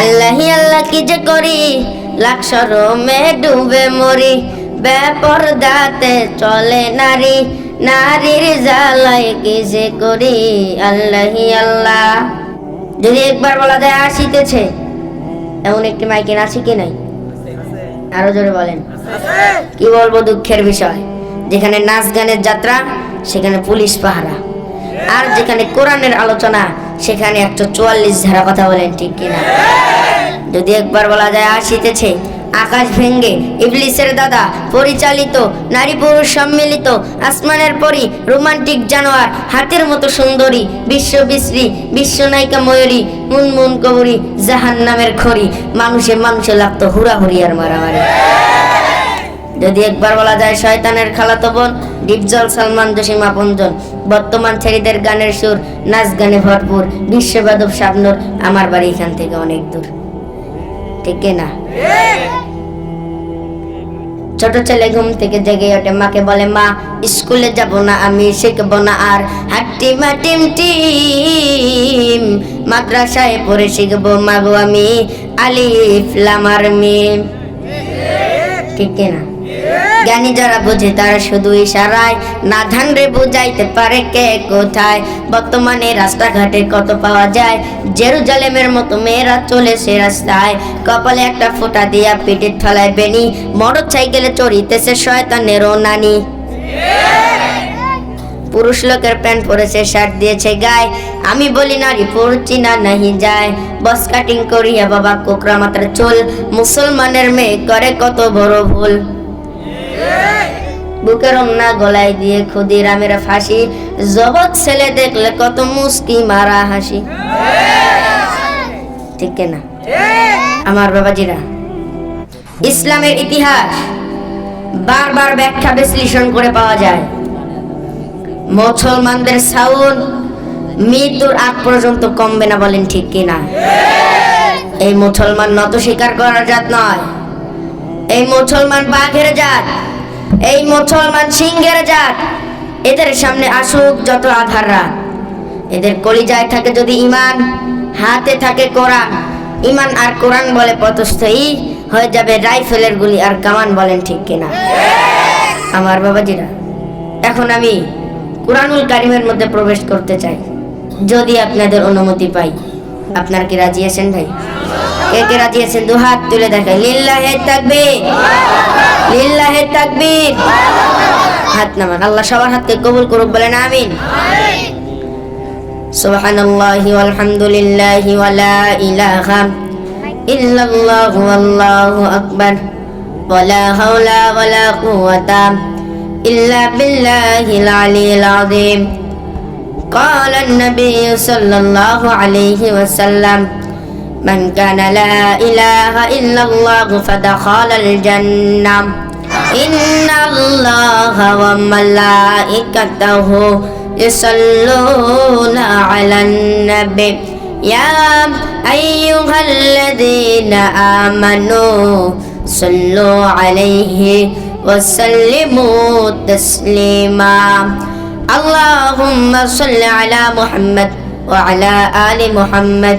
আল্লাহি আল্লাহ কি যে করি? লাখ শরমে ডুবে মরি। ব্যাপর বেপরদাতে চলে নারী। নারীর জ্বালায় কি যে করি? আল্লাহি আল্লাহ। যদি একবার বলা যায় আসিতেছে, এমন একটি মাইকের আছে কি নাই? আরও জোরে বলেন। কি বলব দুঃখের বিষয়? যেখানে নাচ গানের যাত্রা, সেখানে পুলিশ পাহারা। আর যেখানে কোরআনের আলোচনা সেখানে একশো চুয়াল্লিশ ধারা কথা বলেন, ঠিক কিনা? যদি একবার বলা যায়, আসিতেছে, আকাশ ভেঙ্গে, ইবলিসের দাদা, পরিচালিত, নারী পুরুষ সম্মিলিত, আসমানের পরি, রোমান্টিক জানোয়ার, হাতের মতো সুন্দরী, বিশ্ব বিশ্রী, বিশ্ব নায়িকা ময়ূরী মুনমুন কবরী জাহান নামের খড়ি, মানুষে মানুষে লাগতো হুড়াহুড়ি আর মারামারি। যদি একবার বলা যায় শয়তানের খালাতো বোন, ডিপজল সালমান জসিম আপনজন বর্তমান ছেলেদের গানের সুর, নাচ গানে ভরপুর, বিশ্ববাদব শাবনুর আমার বাড়ি এখান থেকে অনেক দূর। ঠিক না? ছোট ছেলে ঘুম থেকে জেগে ওঠে, মাকে বলে, মা, স্কুলে যাব না, আমি শিখব না আর হাট্টি মা টিম। টিম মাদ্রাসায় পড়ে শিখব মাগো আমি আলিফ লামার মিম। ঠিক না? জ্ঞানী যারা বুঝে তারা শুধু ইশারায়। না ধানরে বুঝাইতে পারে কে কোথায়। বর্তমানে রাস্তাঘাটে কত পাওয়া যায়। জেরুজালেমের মতো মেয়েরা চলে সে রাস্তায়। কপালে একটা ফোঁটা দিয়া পিঠের থলায় বেনি মোটর সাইকেলে চড়িতেছে শয়তানেরও নানি পুরুষ লোকের প্যান্ট পরেছে শার্ট দিয়েছে গায়ে। আমি বলি, নারী পড়ছি না নাহি যায়। বস কাটিং করিয়া বাবা কোকরা মাত্র চুল। মুসলমানের মেয়ে করে কত বড় ভুল। বুকের অন্না গলায় দিয়ে ক্ষুদিরামের ফাঁসি। জগৎ ছেলে দেখলে কত মুস্কি মারা হাসি। ঠিক না আমার বাবাজিরা, ইসলামের ইতিহাস বারবার ব্যাখ্যা বিশ্লেষণ করে পাওয়া যায়। মুসলমানদের সাউন্ড মৃত্যুর আগ পর্যন্ত কমবে না বলেন ঠিক কিনা? এই মুসলমান নত স্বীকার করার জাত নয়। এই মুসলমান বাঘের জাত এই মুসলমান সিংহের জাত। এদের সামনে আসুক যত আধার রাত। এদের কলিজায় থাকে যদি ইমান হাতে থাকে কোরআন। ইমান আর কোরআন বলে পথস্থয়ী হয়ে যাবে রাইফেলের গুলি আর কামান বলেন ঠিক কিনা। আমার বাবাজিরা, এখন আমি কোরআনুল কারিমের মধ্যে প্রবেশ করতে চাই। যদি আপনাদের অনুমতি পাই, আপনার কি রাজি আছেন ভাই? কে কে রাজি আছেন দু হাত তুলে দেখাই লিল্লাহে তাকবীর লিল্লাহে তাকবীর হাত নামান আল্লাহ সবার হাতকে কবুল করুক বলেন আমিন সুবহানাল্লাহি ওয়ালহামদুলিল্লাহি ওয়ালা ইলাহা ইল্লাল্লাহু আল্লাহু আকবার ওয়ালা হাওলা ওয়ালা কুওয়াতা إلا بالله العلي العظيم قال النبي صلى الله عليه وسلم من كان لا إله إلا الله فدخل الجنة. إن الله وملائكته يصلون على النبي. يا أيها الذين آمنوا صلوا عليه وسلموا تسليما. اللهم صل على محمد وعلى آل محمد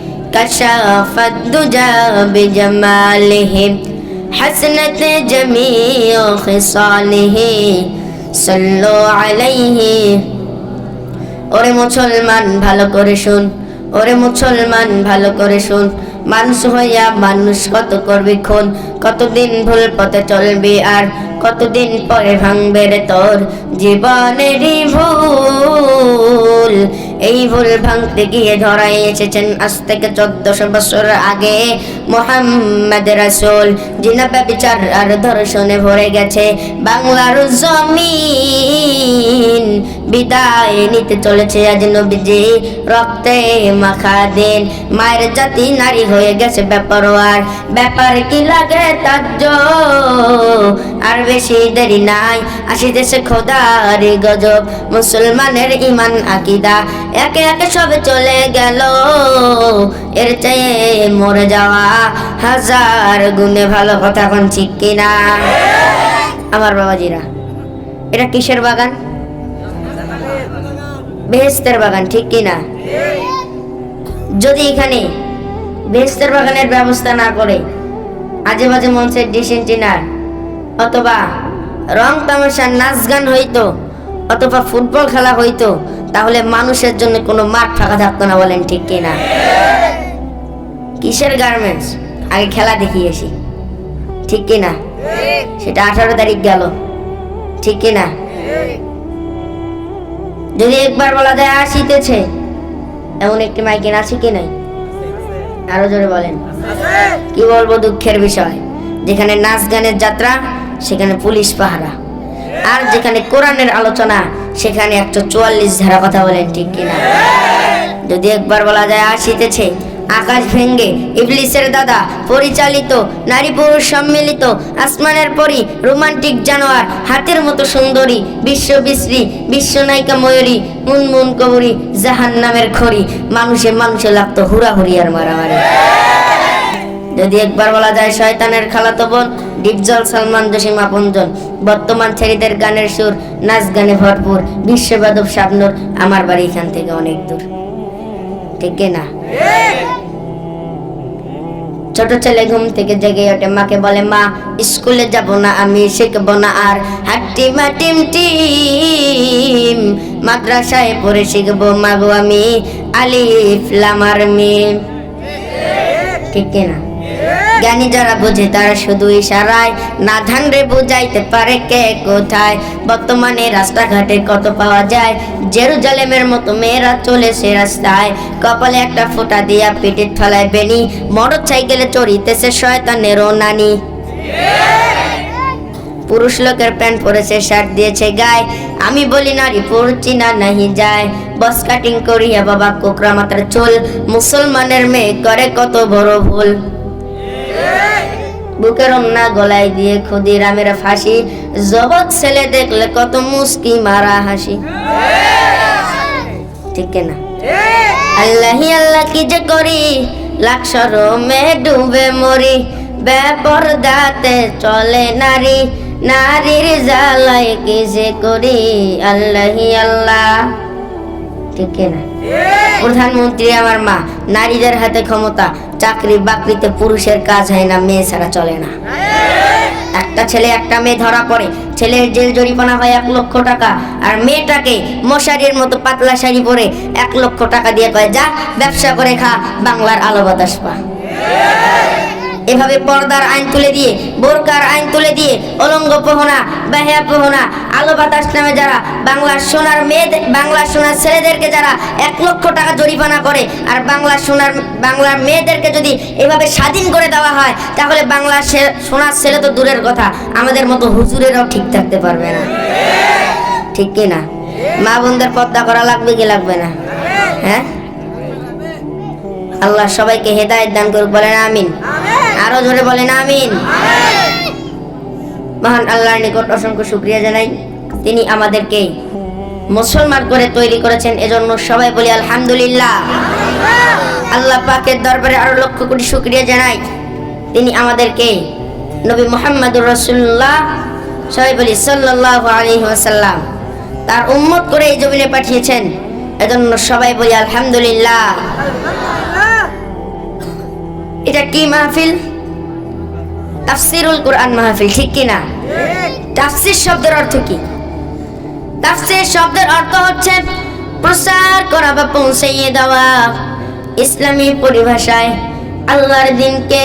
كشف الدجى بجماله حسنت جميع خصاله صلوا عليه ওরে মুসলমান ভালো করে শুন ওরে মুসলমান ভালো করে শুন মানুষ হইয়া মানুষ কত করবি খুন কতদিন ভুল পথে চলবি আর কতদিন পরে ভাঙবে রে তোর জীবনেরই ভুল এই ভুল ভাঙতে গিয়ে ধরা এসেছেন আজ থেকে চোদ্দশো বছর আগে। মোহাম্মদ রাসূল, জিনাবা বিচার আর ধর্ষণে ভরে গেছে। বাংলার জমিন বিদায় নিতে চলেছে আজ নবীজি। রক্তে মাখা দিন, মায়ের জাতি নারী হয়ে গেছে ব্যাপারওয়ার ব্যাপার কি লাগে তার আর বেশি দেরি নাই আসিতেছে খোদার গজব। মুসলমানের ইমান আকিদা, একে একে সবে চলে গেল। এর চেয়ে মরে যাওয়া হাজার গুণে ভালো কথা এখন ঠিক কিনা? আমার বাবাজিরা, এটা কিসের বাগান? বেহেস্তের বাগান, ঠিক কিনা? যদি এখানে বেহেস্তের বাগানের ব্যবস্থা না করে আজে বাজে মঞ্চের ডিসেন্টিনার অথবা রং তামাশার নাচ গান হইতো, অথবা ফুটবল খেলা হইতো তাহলে মানুষের জন্য কোনো মাঠ ফাঁকা থাকতো না বলেন ঠিক কিনা কিসের গার্মেন্টস আগে খেলা দেখিয়েছি। ঠিক কিনা সেটা আঠারো তারিখ গেল। ঠিক কিনা যদি একবার বলা যায় আসিতেছে এমন একটি মাইকেন আছে কি নাই? আরও জোরে বলেন। কি বলব দুঃখের বিষয়? যেখানে নাচ গানের যাত্রা, সেখানে পুলিশ পাহারা। আর যেখানে কোরআনের আলোচনা সেখানে একশো চুয়াল্লিশ ধারা কথা বলেন, ঠিক কিনা? যদি একবার বলা যায় আসিতেছে আকাশ ভেঙ্গে ইবলিসের দাদা, পরিচালিত, নারী পুরুষ সম্মিলিত, আসমানের পরি, রোমান্টিক জানোয়ার, হাতের মতো সুন্দরী, বিশ্ব বিশ্রী বিশ্বনায়িকা ময়ূরী, মুনমুন কবরী জাহান নামের খড়ি, মানুষে মানুষে লাগতো হুড়াহুড়ি আর মারামারি। যদি একবার বলা যায় শয়তানের খালাতো বোন ডিপজল সালমান জসিম আপনজন বর্তমান ছেলেদের গানের সুর, নাচ গানে ভরপুর, বিশ্ববাদব শাবনুর আমার বাড়ি এখান থেকে অনেক দূর। ঠিক না? ছোট ছেলে ঘুম থেকে জেগে ওঠে, মাকে বলে, মা, স্কুলে যাব না, আমি শিখব না আর হাট্টি মাটিম টিম মাদ্রাসায় পড়ে শিখব মাগো আমি আলিফ লামার মিম ঠিক কিনা জ্ঞানী যারা বুঝে তারা শুধু ইশারায়। না ধানরে বুঝাইতে পারে কে কোথায়। বর্তমানে রাস্তাঘাটে কত পাওয়া যায়। জেরুজালেমের মতো মেয়েরা চলে সে রাস্তায়। কপালে একটা ফোঁটা দিয়া পিঠের থলায় বেনি মোটর সাইকেলে চড়িতেছে শয়তানেরও নানি। পুরুষ লোকের প্যান্ট পরেছে, শার্ট দিয়েছে গায়ে। আমি বলি নারী পড়ছি না, নাহি যায়। বস কাটিং করিয়া বাবা কোকরা মাথার চুল। মুসলমানের মেয়ে করে কত বড় ভুল। বুকের অন্না গলায় দিয়ে ক্ষুদিরামের ফাঁসি। জগৎ ছেলে দেখলে কত মুস্কি মারা হাসি। ঠিক না? আল্লাহি আল্লাহ কি যে করি? লাখ মে ডুবে মরি। বেপরদাতে চলে নারী। নারীর জ্বালায় কি যে করি? আল্লাহি আল্লাহ। ঠিক না? প্রধানমন্ত্রী আমার মা, নারীদের হাতে ক্ষমতা। চাকরি বাকরিতে পুরুষের কাজ হয় না, মেয়ে ছাড়া চলে না। একটা ছেলে, একটা মেয়ে ধরা পড়ে, ছেলের জেল জরিমানা হয় এক লক্ষ টাকা, আর মেয়েটাকে মশারির মতো পাতলা শাড়ি পরে এক লক্ষ টাকা দিয়ে কয়, যা, ব্যবসা করে খা, বাংলার আলো বাতাস পা। এভাবে পর্দার আইন তুলে দিয়ে, বোরকার আইন তুলে দিয়ে, অলঙ্গ পোহনা বেহা পোহনা, আলো বাতাস নামে যারা বাংলার সোনার মেয়েদের বাংলার সোনার ছেলেদেরকে যারা এক লক্ষ টাকা জরিমানা করে, আর বাংলার সোনার বাংলার মেয়েদেরকে যদি এভাবে স্বাধীন করে দেওয়া হয়, তাহলে বাংলার সোনার ছেলে তো দূরের কথা। আমাদের মতো হুজুরেরাও ঠিক থাকতে পারবে না। ঠিক কি না? মা বোনদের পর্দা করা লাগবে কি লাগবে না? হ্যাঁ? আল্লাহ সবাইকে হেদায়েত দান করুক, বলেন আমিন। আরও জোরে বলেন আমিন। মহান আল্লাহর নিকট অসংখ্য শুক্রিয়া জানাই। তিনি আমাদেরকে মুসলমান করে তৈরি করেছেন এজন্য সবাই বলি আলহামদুলিল্লাহ। আল্লাহ পাকের দরবারে আরও লক্ষ কোটি শুক্রিয়া জানাই। তিনি আমাদেরকে নবী মোহাম্মদুর রসুল্লাহ সবাই বলি সাল্লাল্লাহু আলাইহি ওয়াসাল্লাম তার উম্মত করে এই জমিনে পাঠিয়েছেন। এজন্য সবাই বলি আলহামদুলিল্লাহ। এটা কি মাহফিল? তাফসিরুল কোরআন মাহফিল, ঠিক কি না তাফসির শব্দের অর্থ কি? তাফসির শব্দের অর্থ হচ্ছে প্রচার করা বা পৌঁছাইয়ে দেওয়া। ইসলামী পরিভাষায় আল্লাহর দিনকে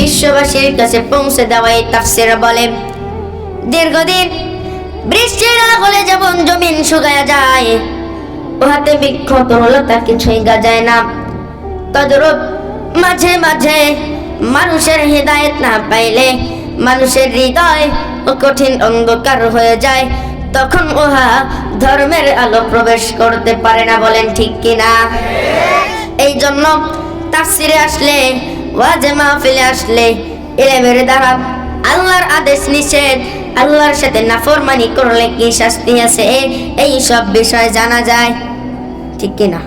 বিশ্ববাসীর কাছে পৌঁছে দেওয়া এই তাফসির বলে, দীর্ঘদিন বৃষ্টির হলে যেমন জমিন শুকায়া যায়, উহাতে বিক্ষত হলো তা কিছুই গাজায় না। তদরূপ মাঝে মাঝে মানুষের হৃদায়ত না পাইলে মানুষের হৃদয় ও কঠিন অন্ধকার হয়ে যায়। তখন উহা ধর্মের আলো প্রবেশ করতে পারে না বলেন ঠিক কিনা? এই জন্য তাফসিরে আসলে, ওয়াজে মাহফিলে আসলে ইলেমের দ্বারা আল্লাহর আদেশ নিষেধ, আল্লাহর সাথে নাফরমানি করলে কি শাস্তি আছে? এই সব বিষয় জানা যায়। ঠিক কিনা?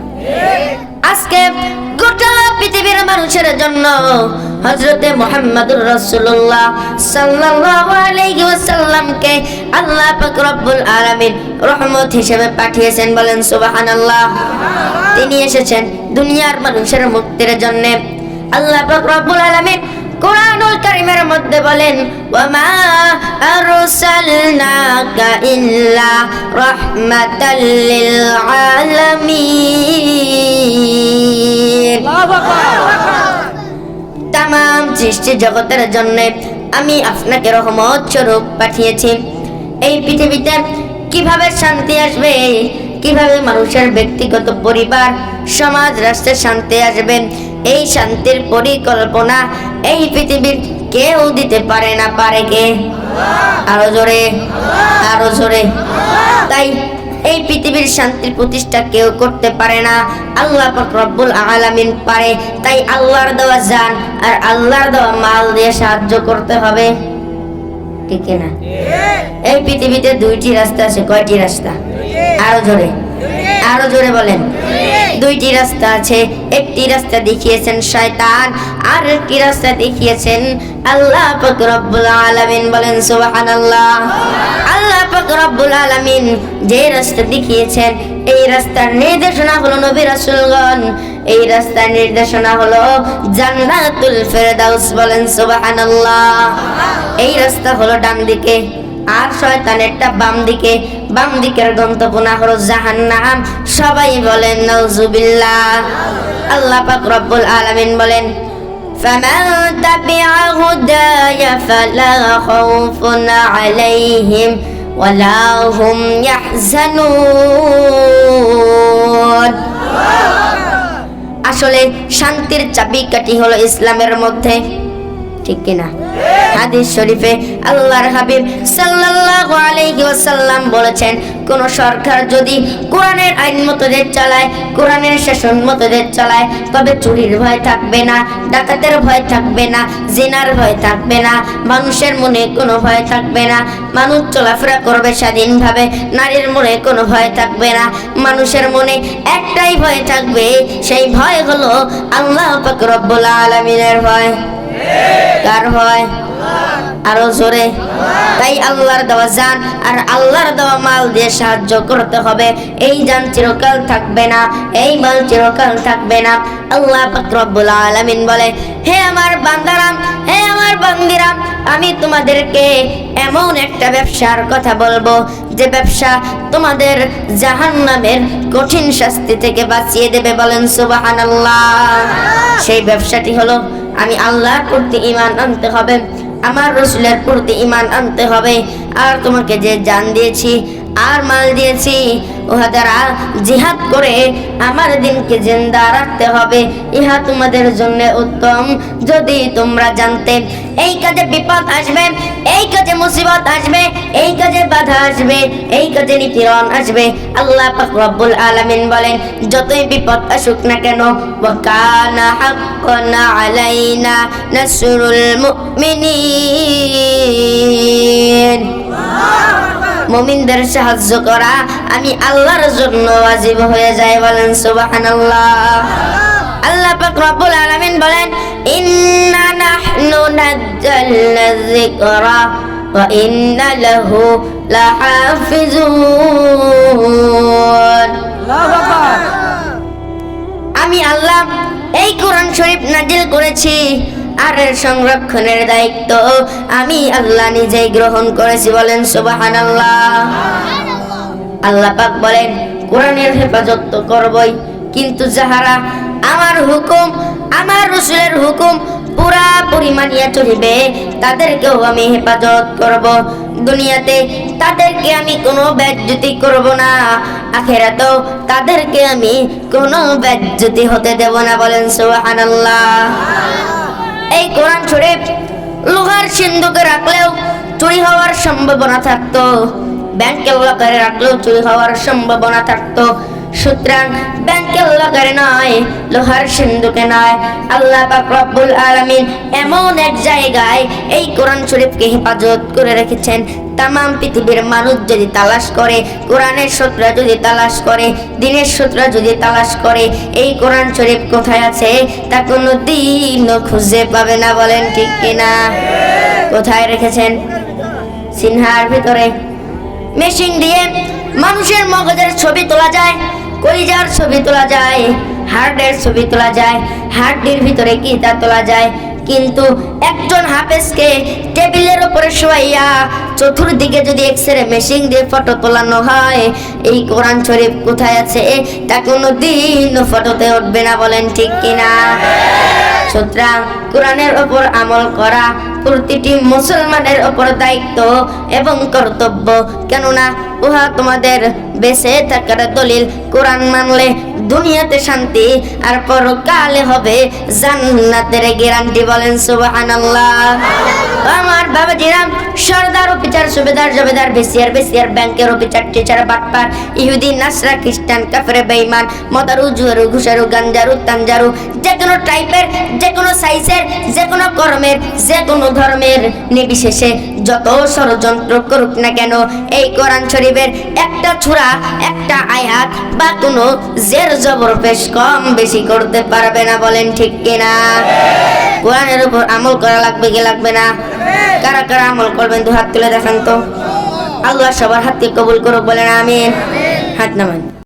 আজকে গোটা পৃথিবীর মানুষের জন্য হজরতে মোহাম্মদুর রাসূলুল্লাহ সাল্লাল্লাহু আলাইহি ওয়াসাল্লামকে আল্লাহ রব্বুল আলামিন রহমত হিসেবে পাঠিয়েছেন বলেন সুবহানাল্লাহ। তিনি এসেছেন দুনিয়ার মানুষের মুক্তির জন্য। আল্লাহ রব্বুল আলামিন কোরআনুল কারীমের মধ্যে বলেন, ওয়ামা আরসালনাকা ইল্লা রাহমাতাল লিল আলামিন। তাম সৃষ্টি জগতের জন্য আমি আপনাকে রহমত স্বরূপ পাঠিয়েছি। এই পৃথিবীতে কীভাবে শান্তি আসবে? কীভাবে মানুষের ব্যক্তিগত পরিবার, সমাজ রাষ্ট্রের শান্তি আসবে? এই শান্তির পরিকল্পনা এই পৃথিবীর কেউ দিতে পারে না, পারে কে? আরও জোরে আরও জোরে। তাই এই পৃথিবীর শান্তির প্রতিষ্ঠা কেউ করতে পারে না। আল্লাহ রব্বুল আলামিন পারে তাই আল্লাহর দেওয়া যান আর আল্লাহর দেওয়া মাল দিয়ে সাহায্য করতে হবে। ঠিক না? এই পৃথিবীতে দুইটি রাস্তা আছে কয়টি রাস্তা? আরও জোরে। আরও জোরে বলেন। দুইটি রাস্তা আছে। একটি রাস্তা দেখিয়েছেন শয়তান আর একটি রাস্তা দেখিয়েছেন আল্লাহ পাক আলামিন। বলেন, সুবহানাল্লাহ। আল্লাহ পাক রব্বুল আলামিন যে রাস্তা দেখিয়েছেন, এই রাস্তার নির্দেশনা হলো নবী রাসূলগণ। এই রাস্তার নির্দেশনা হলো জান্নাতুল ফেরদাউস। বলেন, সুবহানাল্লাহ। এই রাস্তা হলো ডান দিকে। আর শয়তানেরটা বাম দিকে বাম দিকের গন্তব্য হলো জাহান্নাম সবাই বলেন নাউজুবিল্লাহ আল্লাহ পাক রব্বুল আলামিন বলেন فمن تبع هداي فلا خوف عليهم ولا هم يحزنون আসলে শান্তির চাবিকাঠি হলো ইসলামের মধ্যে ঠিক কিনা হাদিস শরীফে আল্লাহর হাবিব সাল্লাল্লাহু আলাইহি ওয়াসাল্লাম বলেছেন, কোন সরকার যদি কোরআনের আইন মতো দেশ চালায়, কোরআনের শাসন মতো দেশ চালায়, তবে চুরির ভয় থাকবে না, ডাকাতের ভয় থাকবে না, জেনার ভয় থাকবে না, মানুষের মনে কোনো ভয় থাকবে না, মানুষ চলাফেরা করবে স্বাধীনভাবে, নারীর মনে কোনো ভয় থাকবে না, মানুষের মনে একটাই ভয় থাকবে, সেই ভয় হলো আল্লাহ পাক রব্বুল আলামিনের ভয়। কার হয় আরও জোরে। তাই আল্লাহর দেওয়া জান আর আল্লাহর দেওয়া মাল দিয়ে সাহায্য করতে হবে। এই জান চিরকাল থাকবে না, এই মাল চিরকাল থাকবে না। আল্লাহ পাক রব্বুল আলামিন বলে, হে আমার বান্দারাম হে আমার বান্দিরাম আমি তোমাদেরকে এমন একটা ব্যবসার কথা বলব। যে ব্যবসা তোমাদের জাহান্নামের কঠিন শাস্তি থেকে বাঁচিয়ে দেবে বলেন সুবাহান আল্লাহ সেই ব্যবসাটি হলো, আমি আল্লাহ প্রতি ইমান আনতে হবে। আমার রসুলের প্রতি ইমান আনতে হবে। আর তোমাকে যে জান দিয়েছি আর মাল দিয়েছি। উহা দ্বারা জিহাদ করে আমার দিনকে জিন্দা রাখতে হবে। ইহা তোমাদের জন্য উত্তম। যদি তোমরা জানতে এই কাজে বিপদ আসবে, এই কাজে মুসিবত আসবে, এই কাজে বাধা আসবে, এই কাজে নিপীড়ন আসবে, আল্লাহ পাক রব্বুল আলামিন বলেন, যতই বিপদ আসুক না কেন, ওয়া কানা হাক্কান আলাইনা নাসরুল মুমিনিন। মুমিনদের সাহায্য করা আমি আল্লাহর জন্য ওয়াজিব হয়ে যায় বলেন সুবহানাল্লাহ। আল্লাহ পাক রব্বুল আলামিন বলেন ইন্না নাহনু নাজ্জালনা যিকরা ওয়া ইন্না লাহু লাহাফিজুন। আমি আল্লাহ এই কোরআন শরীফ নাজিল করেছি। আর এর সংরক্ষণের দায়িত্ব। আমি আল্লাহ নিজেই গ্রহণ করেছি বলেন সুবহানাল্লাহ। আল্লাহ পাক বলেন, কোরআনের হেফাজত তো করবই, কিন্তু যাহারা আমার হুকুম, আমার রসুলের হুকুম পুরাপুরি মানিয়া চলিবে, তাদেরকেও আমি হেফাজত করব। দুনিয়াতে তাদেরকে আমি কোনো ব্যাজ্যুতি করব না, আখেরাতেও তাদেরকে আমি কোনো ব্যাজ্যুতি হতে দেব না বলেন সুবহানাল্লাহ। এই কোরআন শরীফ লোহার সিন্ধুকে রাখলেও চুরি হওয়ার সম্ভাবনা থাকতো। ব্যাংকের লকারে রাখলেও চুরি হওয়ার সম্ভাবনা থাকতো। সুতরাং ব্যাংকের লকারে নয়, লোহার সিন্ধুকে নয়। আল্লাহ পাক রব্বুল আলামিন এমন এক জায়গায় এই কোরআন শরীফকে হেফাজত করে রেখেছেন তাম পৃথিবীর মানুষ যদি তালাশ করে, কোরআনের সূত্রা যদি তালাশ করে, দিনের সূত্রা যদি তালাশ করে, এই কোরআন শরীফ কোথায় আছে? তা কোনো দিনও খুঁজে পাবে না, বলেন ঠিক কিনা? কোথায় রেখেছেন? সিনহার ভিতরে। মেশিন দিয়ে মানুষের মগজের ছবি তোলা যায়, কলিজার ছবি তোলা যায়, হার্টের ছবি তোলা যায় হার্টের ভিতরে কি তা তোলা যায় কিন্তু একজন হাফেজকে টেবিলের উপরে শোয়াইয়া চতুর্দিকে যদি এক্স রে মেশিন দিয়ে ফটো তোলানো হয়, এই কোরআন শরীফ কোথায় আছে? তা কোনো দিনও ফটোতে উঠবে না বলেন ঠিক কিনা? সুতরাং কোরআনের ওপর আমল করা প্রতিটি মুসলমানের ওপর দায়িত্ব এবং কর্তব্য। কেননা উহা তোমাদের বেঁচে থাকার দলিল কোরআন মানলে দুনিয়াতে শান্তি আর পরকালে হবে জান্নাতের গ্যারান্টি বলেন সুবহানাল্লাহ। আমার বাবাজিরা সর্দার অফিসার সুবেদার জবেদার বেসিয়ার বেসিয়ার ব্যাংকের অফিসার, টিচার, বাটপার, ইহুদি, নাসরা, খ্রিস্টান, কাফরে, বেঈমান, মদারু, জুয়ারু, ঘুষারু, গাঞ্জারু, তাঞ্জারু যে কোনো টাইপের যে কোনো সাইজের যে কোনো কর্মের যে কোনো ধর্মের নির্বিশেষে যত ষড়যন্ত্র করুক না কেন, এই কোরআন শরীফের একটা ছুরা, একটা আয়াত বা কোনো জের জবর পেশ কম বেশি করতে পারবে না, বলেন ঠিক কিনা? কোরআনের উপর আমল করা লাগবে কি লাগবে না? কারা কারা আমল করবেন, দু হাত তুলে দেখান তো। আল্লাহ সবার হাতকে কবুল করুক, বলেন আমিন। হাত নামান।